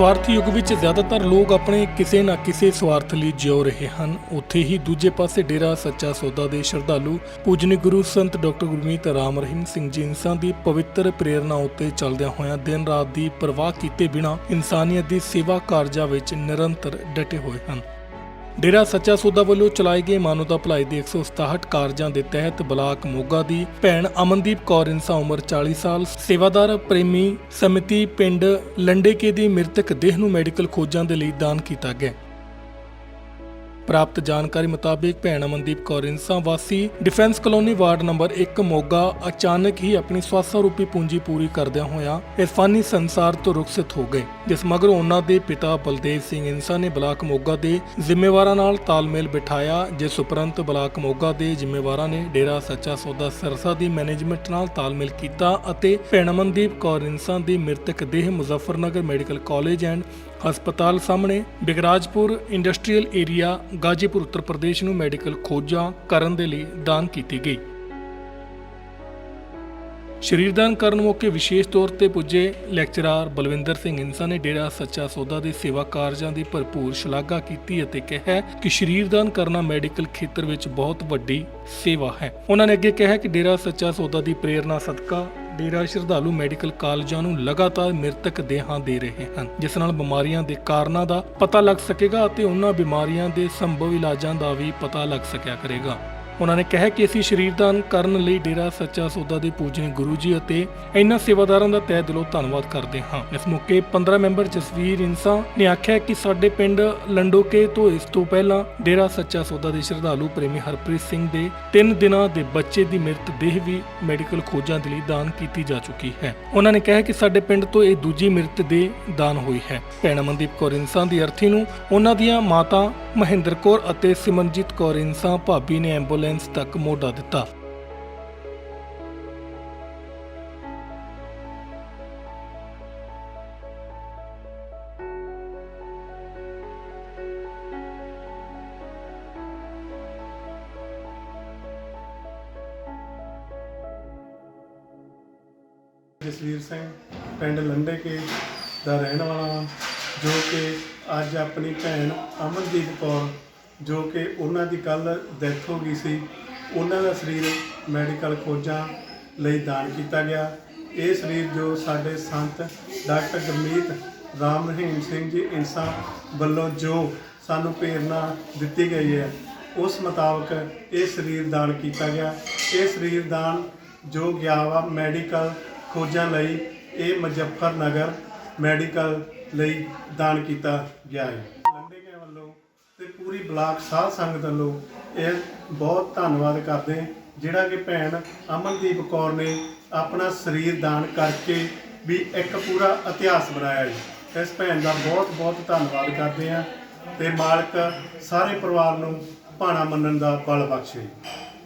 ਸਵਾਰਥ ਯੁੱਗ ਵਿੱਚ ਜ਼ਿਆਦਾਤਰ ਲੋਕ ਆਪਣੇ ਕਿਸੇ ਨਾ ਕਿਸੇ ਸਵਾਰਥ ਲਈ ਜਿਉ ਰਹੇ ਹਨ। ਉੱਥੇ ਹੀ ਦੂਜੇ ਪਾਸੇ ਡੇਰਾ ਸੱਚਾ ਸੌਦਾ ਦੇ ਸ਼ਰਧਾਲੂ ਪੂਜਨੀ ਗੁਰੂ ਸੰਤ ਡਾਕਟਰ ਗੁਰਮੀਤ ਰਾਮ ਰਹੀਮ ਸਿੰਘ ਜੀ ਇੰਸਾਂ ਦੀ ਪਵਿੱਤਰ ਪ੍ਰੇਰਣਾ ਉੱਤੇ ਚੱਲਦਿਆਂ ਹੋਇਆਂ ਦਿਨ ਰਾਤ ਦੀ ਪਰਵਾਹ ਕੀਤੇ ਬਿਨਾਂ ਇਨਸਾਨੀਅਤ ਦੀ ਸੇਵਾ ਕਾਰਜਾਂ ਵਿੱਚ ਨਿਰੰਤਰ ਡਟੇ ਹੋਏ ਹਨ। ਡੇਰਾ ਸੱਚਾ ਸੌਦਾ ਵੱਲੋਂ ਚਲਾਏ ਗਏ ਮਾਨਵਤਾ ਭਲਾਈ ਦੇ 167 ਕਾਰਜਾਂ ਦੇ ਤਹਿਤ ਬਲਾਕ ਮੋਗਾ ਦੀ ਭੈਣ ਅਮਨਦੀਪ ਕੌਰ ਇਨਸਾ ਉਮਰ 40 ਸਾਲ, ਸੇਵਾਦਾਰ ਪ੍ਰੇਮੀ ਸਮਿਤੀ ਪਿੰਡ ਲੰਡੇਕੇ ਦੀ ਮ੍ਰਿਤਕ ਦੇਹ ਨੂੰ ਮੈਡੀਕਲ ਖੋਜਾਂ ਦੇ ਲਈ ਦਾਨ ਕੀਤਾ ਗਿਆ। ਪ੍ਰਾਪਤ ਜਾਣਕਾਰੀ ਮੁਤਾਬਿਕ ਭੈਣ ਅਮਨਦੀਪ ਕੌਰ ਇਨਸਾ ਵਾਸੀ defence colony ward number 1 Moga ਅਚਾਨਕ ਹੀ ਆਪਣੀ ਸਵਾਸਾ ਰੂਪੀ ਪੂੰਜੀ ਪੂਰੀ ਕਰਦਿਆਂ ਹੋਇਆਂ ਇਸ ਫਾਨੀ ਸੰਸਾਰ ਤੋਂ ਰੁਖਸਤ ਹੋ ਗਏ, ਜਿਸ ਮਗਰੋਂ ਉਹਨਾਂ ਦੇ ਪਿਤਾ ਬਲਦੇਵ ਸਿੰਘ ਇੰਸਾ ਨੇ ਬਲਾਕ ਮੋਗਾ ਦੇ ਜ਼ਿੰਮੇਵਾਰਾਂ ਨਾਲ ਤਾਲਮੇਲ ਬਿਠਾਇਆ, ਜਿਸ ਉਪਰੰਤ ਬਲਾਕ ਮੋਗਾ ਦੇ ਜ਼ਿੰਮੇਵਾਰਾਂ ਨੇ ਡੇਰਾ ਸੱਚਾ ਸੌਦਾ ਸਰਸਾ ਦੀ ਮੈਨੇਜਮੈਂਟ ਨਾਲ ਤਾਲਮੇਲ ਕੀਤਾ ਅਤੇ ਭੈਣ ਅਮਨਦੀਪ ਕੌਰ ਇਨਸਾ ਦੀ ਮ੍ਰਿਤਕ ਦੇਹ ਮੁਜ਼ੱਫਰਨਗਰ ਮੈਡੀਕਲ ਕਾਲਜ ਐਂਡ ਹਸਪਤਾਲ ਸਾਹਮਣੇ ਬਿਗਰਾਜਪੁਰ ਇੰਡਸਟਰੀਅਲ ਏਰੀਆ ਗਾਜੀਪੁਰ ਉੱਤਰ ਪ੍ਰਦੇਸ਼ ਨੂੰ ਮੈਡੀਕਲ ਖੋਜਾਂ ਕਰਨ ਦੇ ਲਈ ਦਾਨ ਕੀਤੀ ਗਈ। ਸ਼ਰੀਰਦਾਨ ਕਰਨ ਮੌਕੇ ਵਿਸ਼ੇਸ਼ ਤੌਰ ਤੇ ਪੁੱਜੇ ਲੈਕਚਰਾਰ ਬਲਵਿੰਦਰ ਸਿੰਘ ਇਨਸਾ ਨੇ ਡੇਰਾ ਸੱਚਾ ਸੌਦਾ ਦੇ ਸੇਵਾ ਕਾਰਜਾਂ ਦੀ ਭਰਪੂਰ ਸ਼ਲਾਘਾ ਕੀਤੀ ਅਤੇ ਕਿਹਾ ਕਿ ਸ਼ਰੀਰਦਾਨ ਕਰਨਾ ਮੈਡੀਕਲ ਖੇਤਰ ਵਿੱਚ ਬਹੁਤ ਵੱਡੀ ਸੇਵਾ ਹੈ। ਉਹਨਾਂ ਨੇ ਅੱਗੇ ਕਿਹਾ ਕਿ ਡੇਰਾ ਸੱਚਾ ਸੌਦਾ ਦੀ ਪ੍ਰੇਰਣਾ ਸਦਕਾ ਡੇਰਾ ਸ਼ਰਧਾਲੂ ਮੈਡੀਕਲ ਕਾਲਜਾਂ ਨੂੰ ਲਗਾਤਾਰ ਮ੍ਰਿਤਕ ਦੇਹਾਂ ਦੇ ਰਹੇ ਹਨ, ਜਿਸ ਨਾਲ ਬਿਮਾਰੀਆਂ ਦੇ ਕਾਰਨਾਂ ਦਾ ਪਤਾ ਲੱਗ ਸਕੇਗਾ ਅਤੇ ਉਹਨਾਂ ਬਿਮਾਰੀਆਂ ਦੇ ਸੰਭਵ ਇਲਾਜਾਂ ਦਾ ਵੀ ਪਤਾ ਲੱਗ ਸਕਿਆ ਕਰੇਗਾ। ਉਹਨਾਂ ਨੇ ਕਿਹਾ ਕਿ ਅਸੀਂ ਸਰੀਰ ਦਾਨ ਕਰਨ ਲਈ ਡੇਰਾ ਸੱਚਾ ਸੌਦਾ ਦੇ ਪੂਜਨੀ ਗੁਰੂ ਜੀ ਅਤੇ ਇਹਨਾਂ ਸੇਵਾਦਾਰਾਂ ਦਾ ਤਹਿ ਦਿਲੋਂ ਧੰਨਵਾਦ ਕਰਦੇ ਹਾਂ। ਇਸ ਮੌਕੇ 15 ਮੈਂਬਰ ਜਸਵੀਰ ਇਨਸਾ ਨੇ ਆਖਿਆ ਕਿ ਸਾਡੇ ਪਿੰਡ ਲੰਡੋਕੇ ਤੋਂ ਇਸ ਤੋਂ ਪਹਿਲਾਂ ਡੇਰਾ ਸੱਚਾ ਸੌਦਾ ਦੇ ਸ਼ਰਧਾਲੂ ਪ੍ਰੇਮੀ ਹਰਪ੍ਰੀਤ ਸਿੰਘ ਦੇ 3 ਦਿਨਾਂ ਦੇ ਬੱਚੇ ਦੀ ਮ੍ਰਿਤ ਦੇਹ ਵੀ ਮੈਡੀਕਲ ਖੋਜਾਂ ਦੇ ਲਈ ਦਾਨ ਕੀਤੀ ਜਾ ਚੁੱਕੀ ਹੈ। ਉਹਨਾਂ ਨੇ ਕਿਹਾ ਕਿ ਸਾਡੇ ਪਿੰਡ ਤੋਂ ਇਹ ਦੂਜੀ ਮ੍ਰਿਤ ਦੇ ਦਾਨ ਹੋਈ ਹੈ। ਭੈਣ ਮਨਦੀਪ ਕੌਰ ਇਨਸਾਨ ਦੀ ਅਰਥੀ ਨੂੰ ਉਹਨਾਂ ਦੀਆਂ ਮਾਤਾ ਮਹਿੰਦਰ ਕੌਰ ਅਤੇ ਸਿਮਰਨਜੀਤ ਕੌਰ ਇਨਸਾਨ ਭਾਬੀ ਨੇ ਐਂਬੂਲੈਂਸ ਤੱਕ ਮੋਢਾ ਦਿੱਤਾ। ਜਸਵੀਰ ਸਿੰਘ, ਪਿੰਡ ਲੰਡੇ ਕੇ ਦਾ ਰਹਿਣ ਵਾਲਾ ਜੋ ਕਿ ਅੱਜ ਆਪਣੀ ਭੈਣ ਅਮਨਦੀਪ ਕੌਰ, ਜੋ ਕਿ ਉਹਨਾਂ ਦੀ ਕੱਲ ਡੈਥ ਹੋ ਗਈ ਸੀ, ਉਹਨਾਂ ਦਾ ਸਰੀਰ ਮੈਡੀਕਲ ਖੋਜਾਂ ਲਈ ਦਾਨ ਕੀਤਾ ਗਿਆ। ਇਹ ਸਰੀਰ ਜੋ ਸਾਡੇ ਸੰਤ ਡਾਕਟਰ ਗੁਰਮੀਤ ਰਾਮ ਰਹੀਮ ਸਿੰਘ ਜੀ ਇਨਸਾ ਵੱਲੋਂ ਜੋ ਸਾਨੂੰ ਪ੍ਰੇਰਨਾ ਦਿੱਤੀ ਗਈ ਹੈ, ਉਸ ਮੁਤਾਬਕ ਇਹ ਸਰੀਰ ਦਾਨ ਕੀਤਾ ਗਿਆ। ਇਹ ਸਰੀਰ ਦਾਨ ਜੋ ਗਿਆ ਵਾ ਮੈਡੀਕਲ ਖੋਜਾਂ ਲਈ, ਇਹ ਮੁਜ਼ੱਫਰਨਗਰ ਮੈਡੀਕਲ ਲਈ ਦਾਨ ਕੀਤਾ ਗਿਆ ਹੈ। ਲੰਡੇ ਵੱਲੋਂ ਤੇ ਪੂਰੀ ਬਲਾਕ ਸਾਧ ਸੰਗਤ ਵੱਲੋਂ ਇਹ ਬਹੁਤ ਧੰਨਵਾਦ ਕਰਦੇ ਜਿਹੜਾ ਕਿ ਭੈਣ ਅਮਨਦੀਪ ਕੌਰ ਨੇ ਆਪਣਾ ਸਰੀਰ ਦਾਨ ਕਰਕੇ ਵੀ ਇੱਕ ਪੂਰਾ ਇਤਿਹਾਸ ਬਣਾਇਆ ਹੈ। ਇਸ ਭੈਣ ਦਾ ਬਹੁਤ ਬਹੁਤ ਧੰਨਵਾਦ ਕਰਦੇ ਹਾਂ ਤੇ ਮਾਲਕ ਸਾਰੇ ਪਰਿਵਾਰ ਨੂੰ ਭਾਣਾ ਮੰਨਣ ਦਾ ਬਲ ਬਖਸ਼ੇ।